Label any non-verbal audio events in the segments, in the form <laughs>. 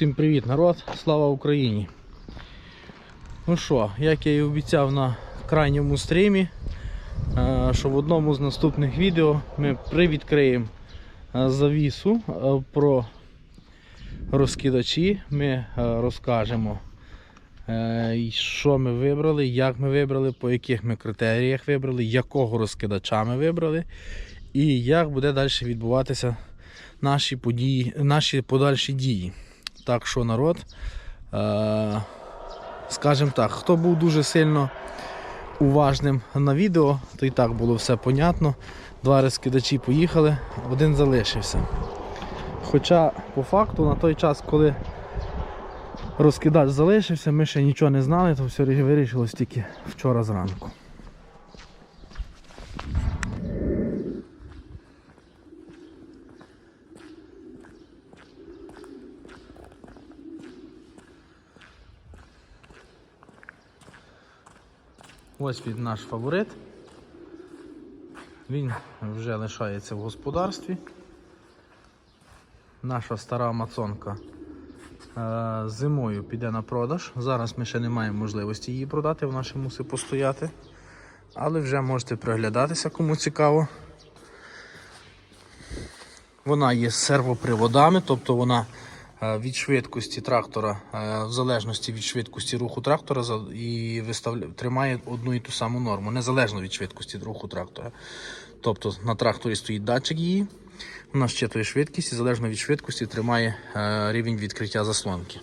Всім привіт, народ! Слава Україні! Ну що, як я і обіцяв на крайньому стрімі, е, що в одному з наступних відео ми привідкриємо е, завісу е, про розкидачі. Ми розкажемо, що ми вибрали, як ми вибрали, по яких ми критеріях вибрали, якого розкидача ми вибрали і як буде далі відбуватися наші події, наші подальші дії. Так що народ, е, скажімо так, хто був дуже сильно уважним на відео, то і так було все понятно. Два розкидачі поїхали, один залишився. Хоча по факту на той час, коли розкидач залишився, ми ще нічого не знали, то все вирішилось тільки вчора зранку. Ось він наш фаворит. Він вже лишається в господарстві. Наша стара мацонка е, зимою піде на продаж. Зараз ми ще не маємо можливості її продати, вона ще мусить постояти. Але вже можете приглядатися, кому цікаво. Вона є з сервоприводами, тобто вона від швидкості трактора, е, в залежності від швидкості руху трактора, і виставля... тримає одну і ту саму норму, незалежно від швидкості руху трактора. Тобто на тракторі стоїть датчик її, вона щитує швидкість і залежно від швидкості тримає е, рівень відкриття заслонки.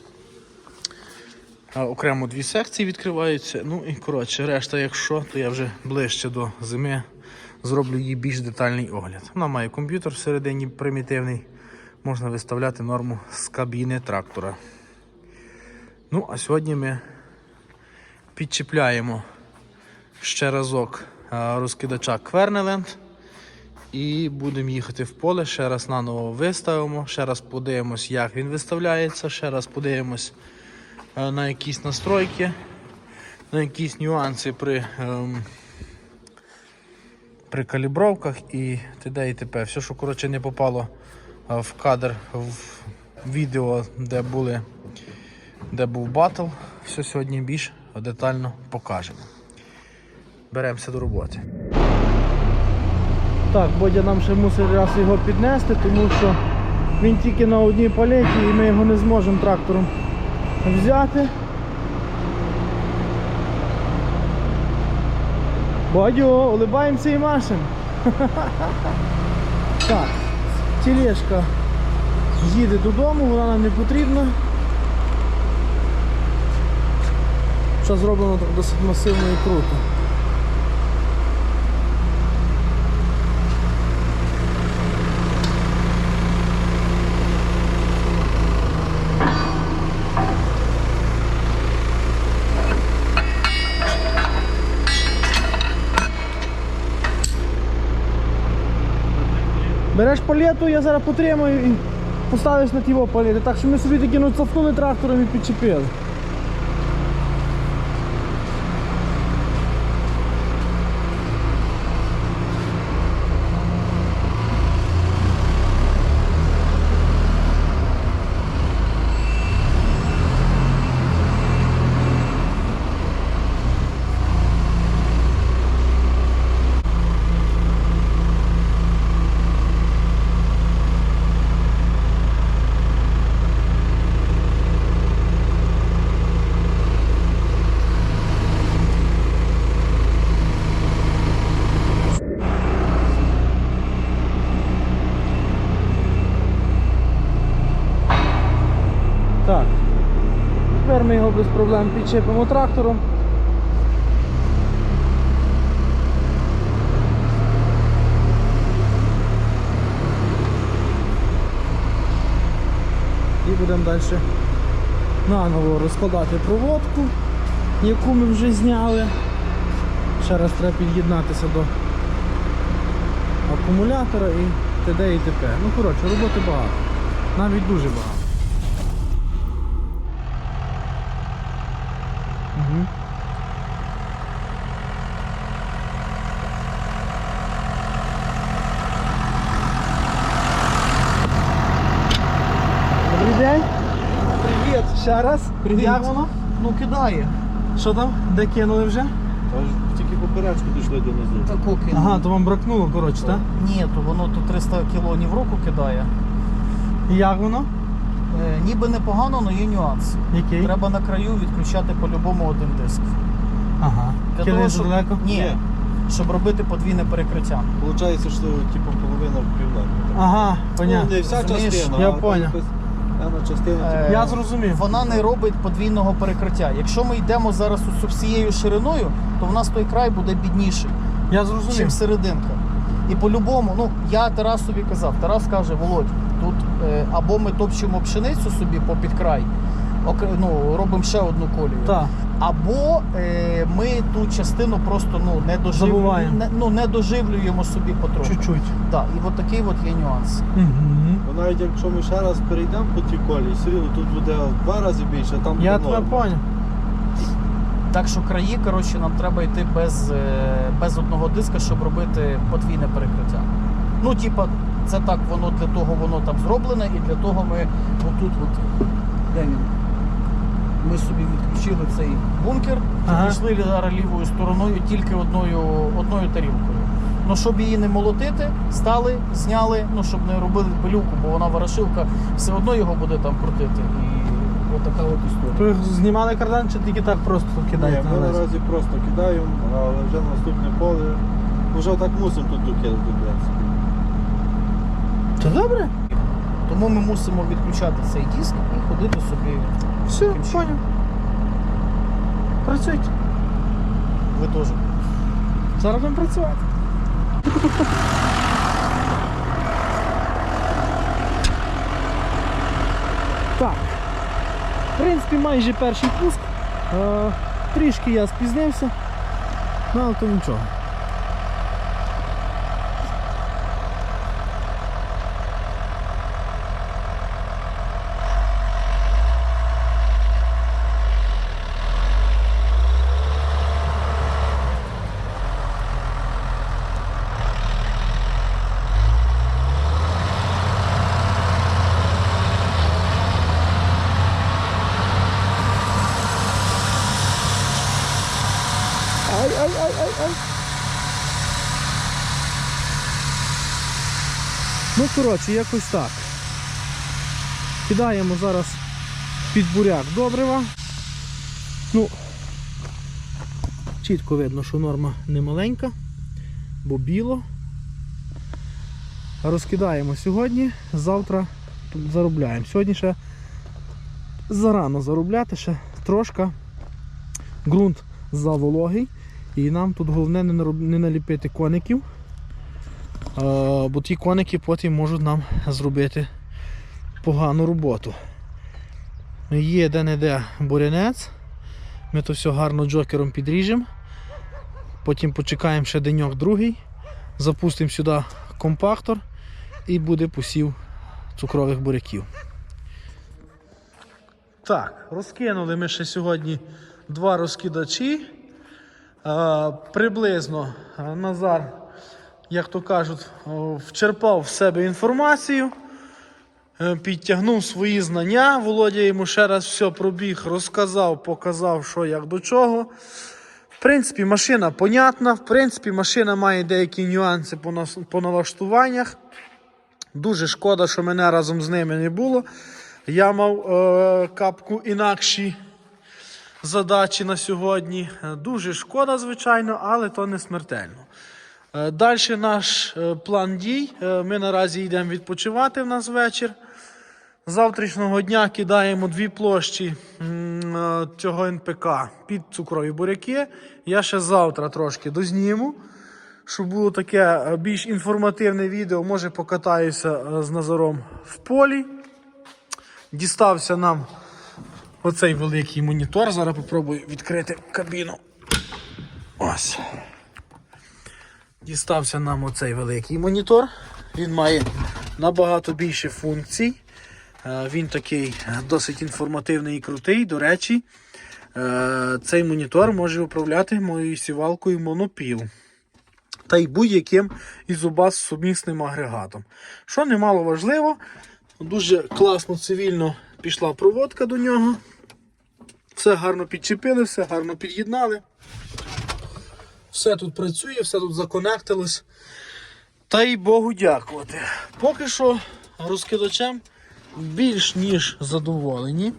Е, Окремо дві секції відкриваються. Ну і коротше, решта, якщо, то я вже ближче до зими зроблю їй більш детальний огляд. Вона має комп'ютер всередині примітивний. Можна виставляти норму з кабіни трактора. Ну, а сьогодні ми підчіпляємо ще разок е, розкидача Квернеленд. І будемо їхати в поле, ще раз наново виставимо, ще раз подивимось, як він виставляється, ще раз подивимось е, на якісь настройки, на якісь нюанси при, ем, при калібровках і т.д. і т.п. Все, що коротше, не попало в кадр в відео, де, були, де був батл, все сьогодні більш детально покажемо. Беремося до роботи. Так, Бодя нам ще мусить раз його піднести, тому що він тільки на одній палеті і ми його не зможемо трактором взяти. Бодю, улибаємося і машемо. <laughs> Так, тележка їде додому, вона нам не потрібна. Що зроблено досить масивно і круто. Береш палету, я зараз потримаю і поставиш на тіво палети. Так що ми собі таки ну, цапнули трактором і підчепили. Так. Тепер ми його без проблем підчепимо трактором. І будемо далі наново розкладати проводку, яку ми вже зняли. Ще раз треба під'єднатися до акумулятора і т.д. і т.п. Ну коротше, роботи багато. Навіть дуже багато. Угу. Добрий день. Ще раз. Привіт. Як воно? Ну кидає. Що там? Де кинули вже? Та ж тільки поперечку дійшли донизу. Тако кинув. Ага, то вам бракнуло, коротше, так? Ні, то воно то 300 кіло ні в року кидає. І як воно? Е, ніби непогано, але є нюанс. Який? Треба на краю відключати по-любому один диск. Ага. Для Кидає того, щоб... далеко? Ні, Ні. щоб робити подвійне перекриття. Получається, що типу половина впівна. Ага, Ну, не вся Розумієш, частина, я а там поняв. частина. Е, типу, Я зрозумів. Вона не робить подвійного перекриття. Якщо ми йдемо зараз з всією шириною, то в нас той край буде бідніший, Я зрозумів. ніж серединка. І по-любому, ну я Тарасові казав, Тарас каже, Володь, тут е, або ми топчемо пшеницю собі попід край, окре- ну, робимо ще одну колію. Так. Або е, ми ту частину просто ну, не, доживлюємо, не, ну, не доживлюємо собі потроху. Чуть-чуть. Так, і от такий от є нюанс. Угу. Бо навіть якщо ми ще раз перейдемо по тій колі, все рівно тут буде в два рази більше, а там Я буде тебе норма. поняв. Так що краї, коротше, нам треба йти без, е, без одного диска, щоб робити подвійне перекриття. Ну, типа, це так, воно для того воно там зроблене, і для того ми отут, от, де він? Ми собі відключили цей бункер, Ага. пішли зараз лівою стороною тільки одною, одною тарілкою. Ну, щоб її не молотити, стали, зняли, ну, щоб не робили пилюку, бо вона ворошилка, все одно його буде там крутити. І от така от історія. Ви знімали кардан чи тільки так просто Ні, кидаєте? ми наразі просто кидаємо, але вже на наступне поле. Вже так мусимо тут докидати, принципі. Добре. Тому ми мусимо відключати цей диск і ходити собі. Все, чином. Працюйте. Ви теж. Зараз будемо працювати. Так. В принципі, майже перший пуск. Е, трішки я спізнився. Ну, але то нічого. Ну, коротше, якось так. Кидаємо зараз під буряк добрива. Ну, чітко видно, що норма не маленька, бо біло. Розкидаємо сьогодні, завтра заробляємо. Сьогодні ще зарано заробляти, ще трошки. Ґрунт завологий. І нам тут головне не, наліпити коників, бо ті коники потім можуть нам зробити погану роботу. Є де-не-де бурянець. Ми то все гарно джокером підріжемо. Потім почекаємо ще деньок другий, запустимо сюди компактор і буде посів цукрових буряків. Так, розкинули ми ще сьогодні два розкидачі. Приблизно Назар, як то кажуть, вчерпав в себе інформацію, е, підтягнув свої знання. Володя йому ще раз все пробіг, розказав, показав, що як до чого. В принципі, машина понятна. В принципі, машина має деякі нюанси по, налаштуваннях. Дуже шкода, що мене разом з ними не було. Я мав е, капку інакші задачі на сьогодні. Дуже шкода, звичайно, але то не смертельно. Далі наш е, план дій. Е, Ми наразі йдемо відпочивати в нас вечір. Завтрашнього дня кидаємо дві площі е, цього НПК під цукрові буряки. Я ще завтра трошки дозніму, щоб було таке е, більш інформативне відео. Може покатаюся е, з Назаром в полі. Дістався нам оцей великий монітор. Зараз попробую відкрити кабіну. Ось. Дістався нам оцей великий монітор. Він має набагато більше функцій. Е, Він такий досить інформативний і крутий. До речі, е, цей монітор може управляти моєю сівалкою монопіл. Та й будь-яким ізобас сумісним агрегатом. Що немало важливо, дуже класно цивільно пішла проводка до нього. Все гарно підчепили, все гарно під'єднали. Все тут працює, все тут законектилось. Та й Богу дякувати. Поки що розкидачем більш ніж задоволені.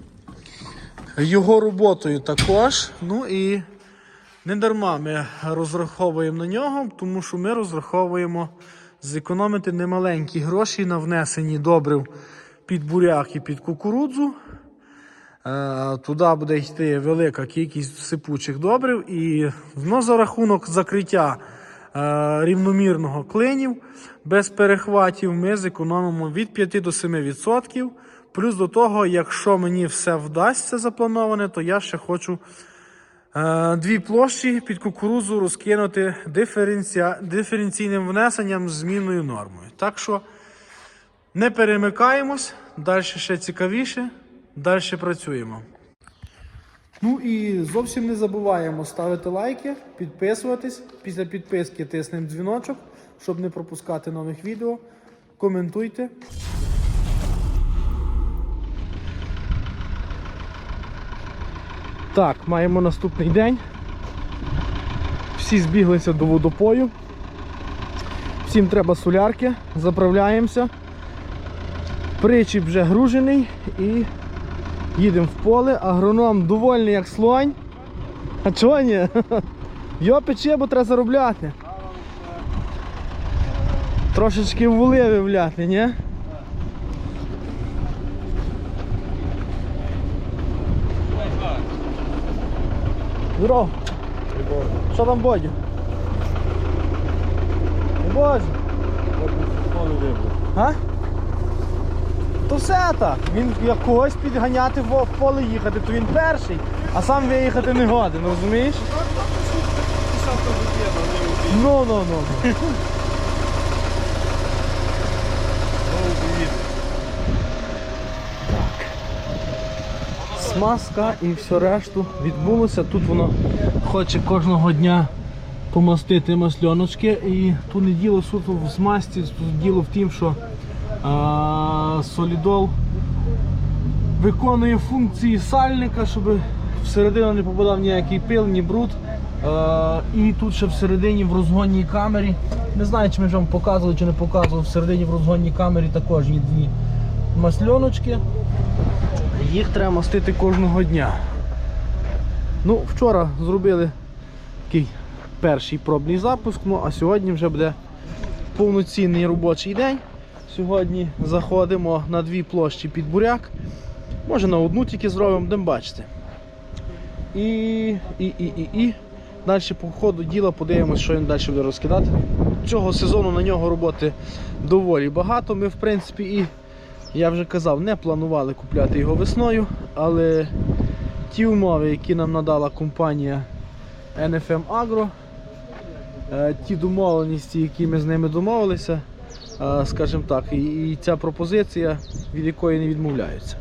Його роботою також. Ну і не дарма ми розраховуємо на нього, тому що ми розраховуємо зекономити немаленькі гроші на внесенні добрив під буряк і під кукурудзу. Е, Туди буде йти велика кількість сипучих добрив, і ну, за рахунок закриття е, рівномірного клинів без перехватів ми зекономимо від 5 до 7%. Плюс до того, якщо мені все вдасться заплановане, то я ще хочу е, дві площі під кукурузу розкинути диференція... диференційним внесенням з змінною нормою. Так що не перемикаємось, далі ще цікавіше, далі працюємо. Ну і зовсім не забуваємо ставити лайки, підписуватись. Після підписки тиснемо дзвіночок, щоб не пропускати нових відео. Коментуйте. Так, маємо наступний день. Всі збіглися до водопою. Всім треба солярки, заправляємося. Причіп вже гружений і їдемо в поле. Агроном довольний як слонь. А чого ні? Його пече, бо треба заробляти. Трошечки воли вивляти, ні? Здорово. Що там Бодю? Бодю. А? Все. Він як когось підганяти в в поле їхати, то він перший, а сам виїхати не годен, розумієш? Ну, ну, ну. Смазка і все решту відбулося. Тут воно хоче кожного дня помастити масльоночки. І тут не діло суто в тут діло в тім, що солідол виконує функції сальника, щоб всередину не попадав ніякий пил, ні бруд. І тут ще всередині в розгонній камері. Не знаю, чи ми вам показували, чи не показували. Всередині в розгонній камері також є дві масльоночки. Їх треба мастити кожного дня. Ну, вчора зробили такий перший пробний запуск, ну а сьогодні вже буде повноцінний робочий день. Сьогодні заходимо на дві площі під буряк. Може на одну тільки зробимо, будемо бачити. І, і, і, і, і. Далі по ходу діла подивимося, що він далі буде розкидати. Цього сезону на нього роботи доволі багато. Ми, в принципі, і я вже казав, не планували купляти його весною, але ті умови, які нам надала компанія NFM Agro, е, ті домовленості, які ми з ними домовилися, скажімо так, і, ця пропозиція, від якої не відмовляються.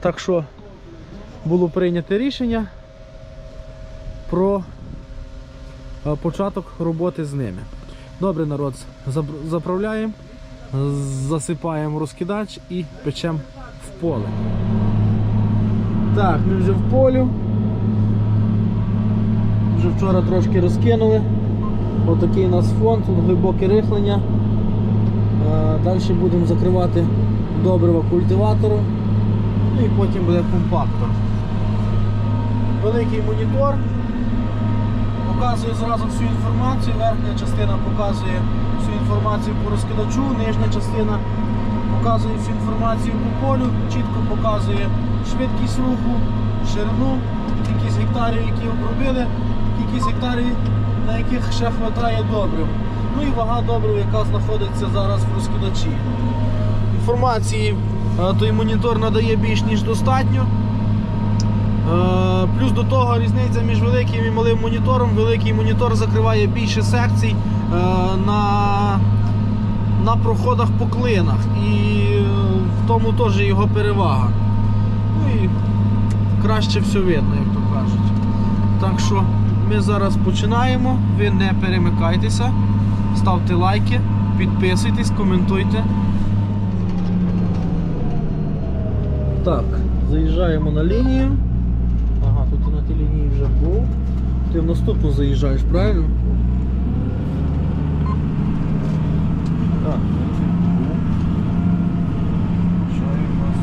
Так що було прийнято рішення про початок роботи з ними. Добре, народ, заправляємо, засипаємо розкидач і печемо в поле. Так, ми вже в полю. Вже вчора трошки розкинули. Отакий у нас фон, тут глибоке рихлення. Далі будемо закривати добрива культиватору. Ну і потім буде компактор. Великий монітор. Показує зразу всю інформацію. Верхня частина показує всю інформацію по розкидачу, нижня частина показує всю інформацію по полю, чітко показує швидкість руху, ширину, кількість гектарів, які обробили, кількість гектарів, на яких ще вистачає добрив. Ну і вага добрив, яка знаходиться зараз в розкидачі. Інформації е, той монітор надає більш ніж достатньо. Е, Плюс до того різниця між великим і малим монітором. Великий монітор закриває більше секцій е, на, на проходах по клинах. І в тому теж його перевага. Ну і краще все видно, як то кажуть. Так що ми зараз починаємо. Ви не перемикайтеся, ставте лайки, підписуйтесь, коментуйте. Так, заїжджаємо на лінію. Ага, тут ти на тій лінії вже був. Ти в наступну заїжджаєш, правильно? Так. Що і в нас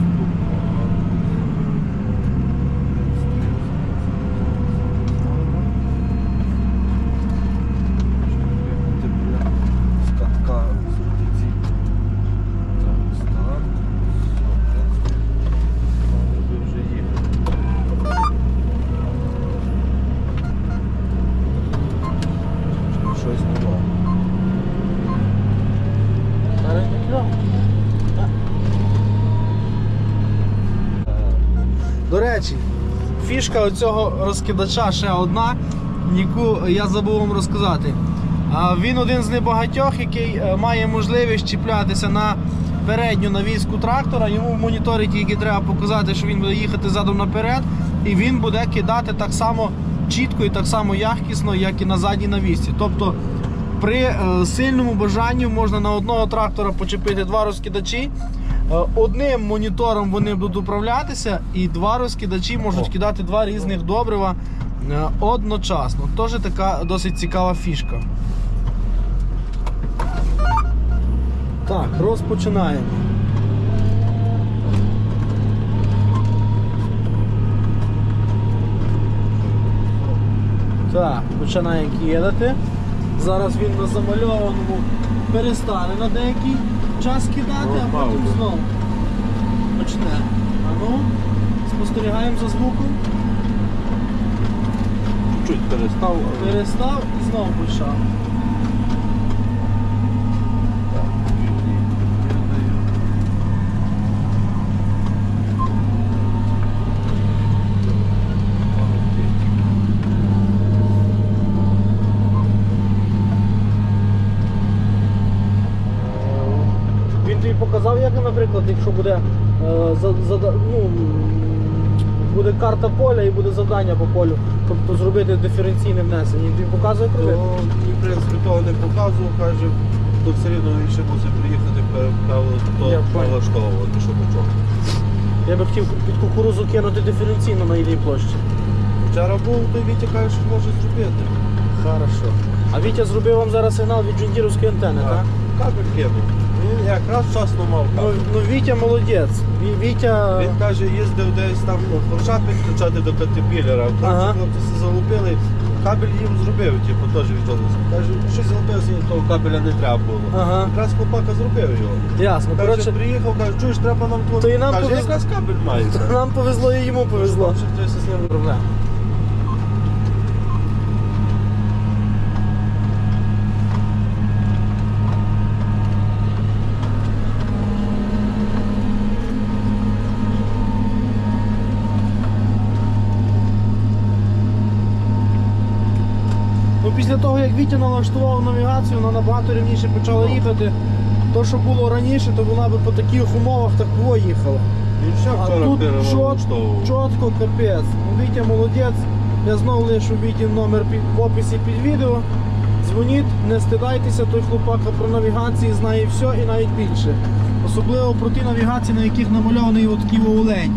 Щось немає. До речі, фішка оцього розкидача ще одна, яку я забув вам розказати. Він один з небагатьох, який е, має можливість чіплятися на передню навіску трактора. Йому в моніторі тільки треба показати, що він буде їхати задом наперед, і він буде кидати так само чітко і так само якісно, як і на задній навісці. Тобто при е, сильному бажанні можна на одного трактора почепити два розкидачі. Е, Одним монітором вони будуть управлятися, і два розкидачі можуть кидати два різних добрива е, одночасно. Теж така досить цікава фішка. Так, розпочинаємо. Так, починає кидати. Зараз він на замальованому перестане на деякий час кидати, а потім знову почне. А ну, спостерігаємо за звуком. Чуть перестав, Перестав і знову почав. Він тобі показав, наприклад, якщо буде, е, за, зада- ну, буде карта поля і буде завдання по полю, тобто зробити диференційне внесення. Він показує То робити? мені, в принципі, того не показував, каже, то все рівно він ще мусить приїхати, певно, то Я понял. налаштовувати, що до чого. Я би хотів під кукурузу кинути диференційно на її площі. Вчора був, то Вітя каже, що може зробити. Хорошо. А Вітя зробив вам зараз сигнал від джундіровської антени, так? Кабель кинув. Він якраз вчасно мав Ну, ну Вітя молодець. Ві- Вітя. Він каже, їздив десь там ковша підключати до катепілера. Ага. ага. хлопці залупили. Кабель їм зробив, типу, теж віджалося. Каже, щось залупився, того кабеля не треба було. Ага. Якраз хлопака зробив його. Ясно. Каже, Коротше, приїхав, каже, чуєш, треба нам твого. То і нам каже, повез- якраз кабель має. нам повезло і йому повезло. Ще треба з ним Проблем. Після того, як Вітя налаштував навігацію, вона набагато рівніше почала їхати. То, що було раніше, то вона би по таких умовах так во їхала. А тут чітко капець. Вітя молодець. Я знову лишу Віті номер в описі під відео. Дзвоніть, не стидайтеся, той хлопака про навігації знає все і навіть більше. Особливо про ті навігації, на яких намальований от такий олень.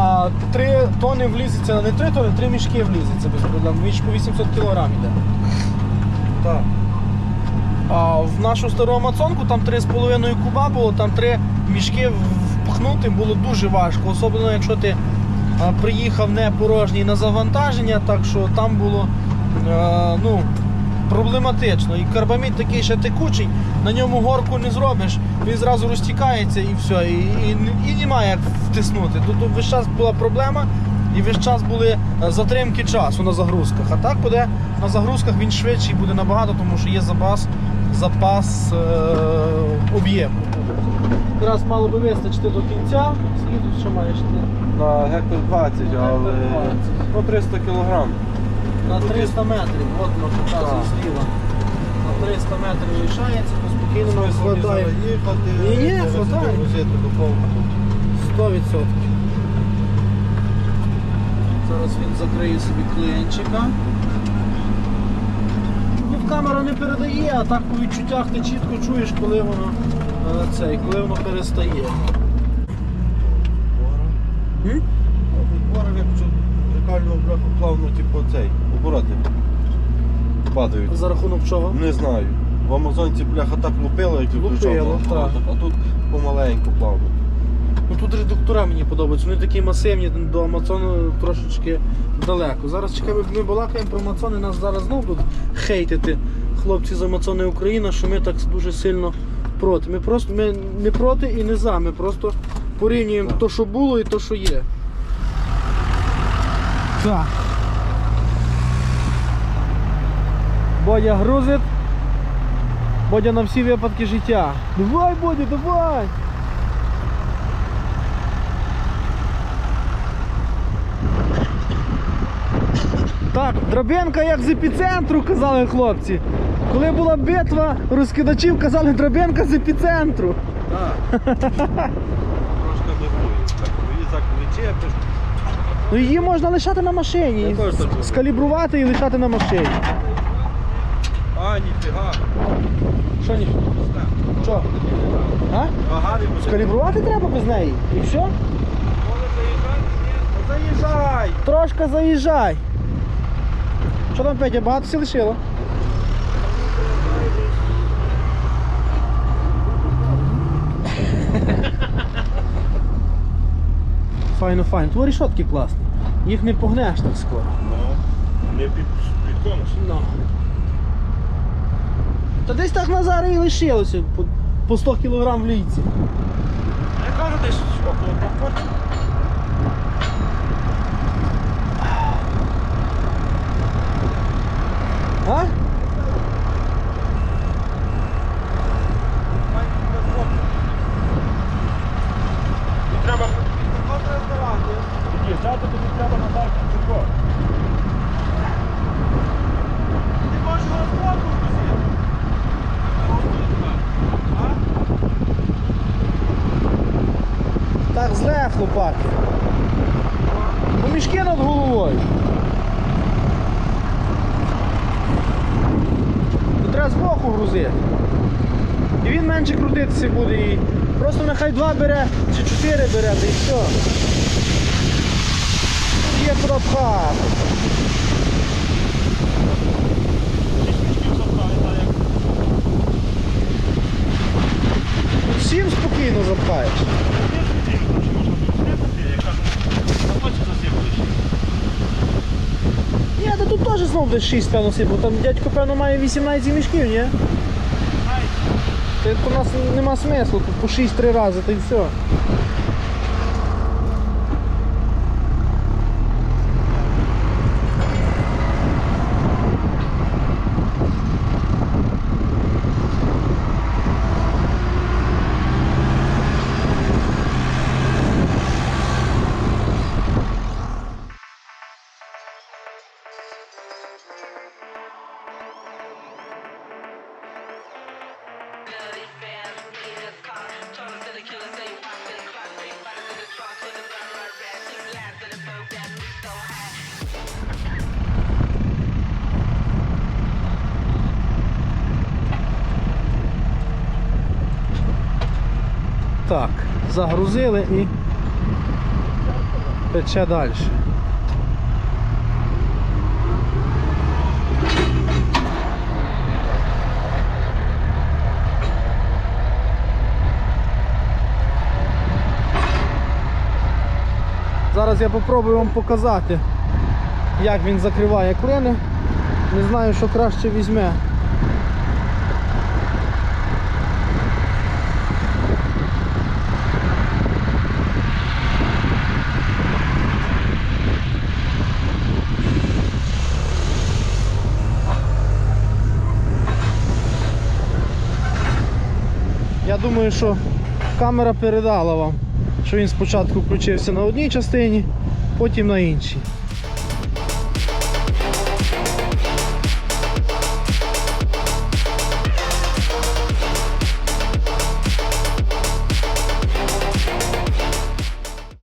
А 3 тони влізеться, не 3 тони, 3 мішки влізеться без проблем. Мішку 800 кг йде. Так. А в нашу стару Амазонку там 3,5 куба було, там 3 мішки впхнути було дуже важко. Особливо якщо ти приїхав не порожній на завантаження, так що там було е, ну, проблематично. І карбамід такий ще текучий, на ньому горку не зробиш, він зразу розтікається і все. І, і, і немає як втиснути. Тут весь час була проблема. І весь час були е, затримки часу на загрузках. А так буде на загрузках він швидший буде набагато, тому що є запас, запас е, об'єму. Якраз мало би вистачити до кінця. Скільки тут ще маєш ти? На гектар 20, але по 300 кілограм. На 300 метрів, от воно показує зліва. На 300 метрів лишається, нам хватає. Ні-ні, не хватає. возити до 100%. Зараз він закриє собі клієнчика. Тут камера не передає, а так по відчуттях ти чітко чуєш, коли воно е, цей, коли воно перестає. М? Відбори якщо прикольно бляху плавно, типу цей, обороти. Падають. За рахунок чого? Не знаю. В Амазонці бляха так лупило, як Лупило, так. а тут помаленьку плавно. Ну тут редуктора мені подобаються, вони такі масивні, до Амазону трошечки далеко. Зараз чекаємо, ми балакаємо про Амазони, нас зараз знову будуть хейтити хлопці з Амазони Україна, що ми так дуже сильно проти. Ми просто ми не проти і не за, ми просто порівнюємо Так. те, що було і те, що є. Так. Бодя грузить. Бодя на всі випадки життя. Давай, Бодя, давай! Так, Дробенка як з епіцентру, казали хлопці. Коли була битва розкидачів, казали Дробенка з епіцентру. Так. <laughs> Трошки нервує. Так, її так. Ну її можна лишати на машині. Скалібрувати і лишати на машині. А, ніфіга. Що ні? Що? А? Ага. Скалібрувати треба без неї. І все? Ну, Заїжджай! Трошки заїжджай. Що там, Петя, багато всі лишило? Файно, файно. Твої рішотки класні. Їх не погнеш так скоро. Ну, не під, під конус. Ну. Та десь так на зараз і лишилося по, по 100 кг в лійці. Я кажу, десь около комфорту. А? Треба тобі треба на парку. Ти можеш його зле, хлопаки. Ну, мішки над головою. То треба збоку грузити. І він менше крутитися буде. І просто нехай два бере чи чотири бере, та і все. Є куди пхати. Всім спокійно запхаєш. Ні, та тут теж знов десь 6 певно бо Там дядько, певно, має 18 мішків, ні? Та у нас нема смислу, тут по 6-3 рази, та й все. Загрузили і пече далі. Зараз я попробую вам показати, як він закриває клини. Не знаю, що краще візьме. Я думаю, що камера передала вам, що він спочатку включився на одній частині, потім на іншій.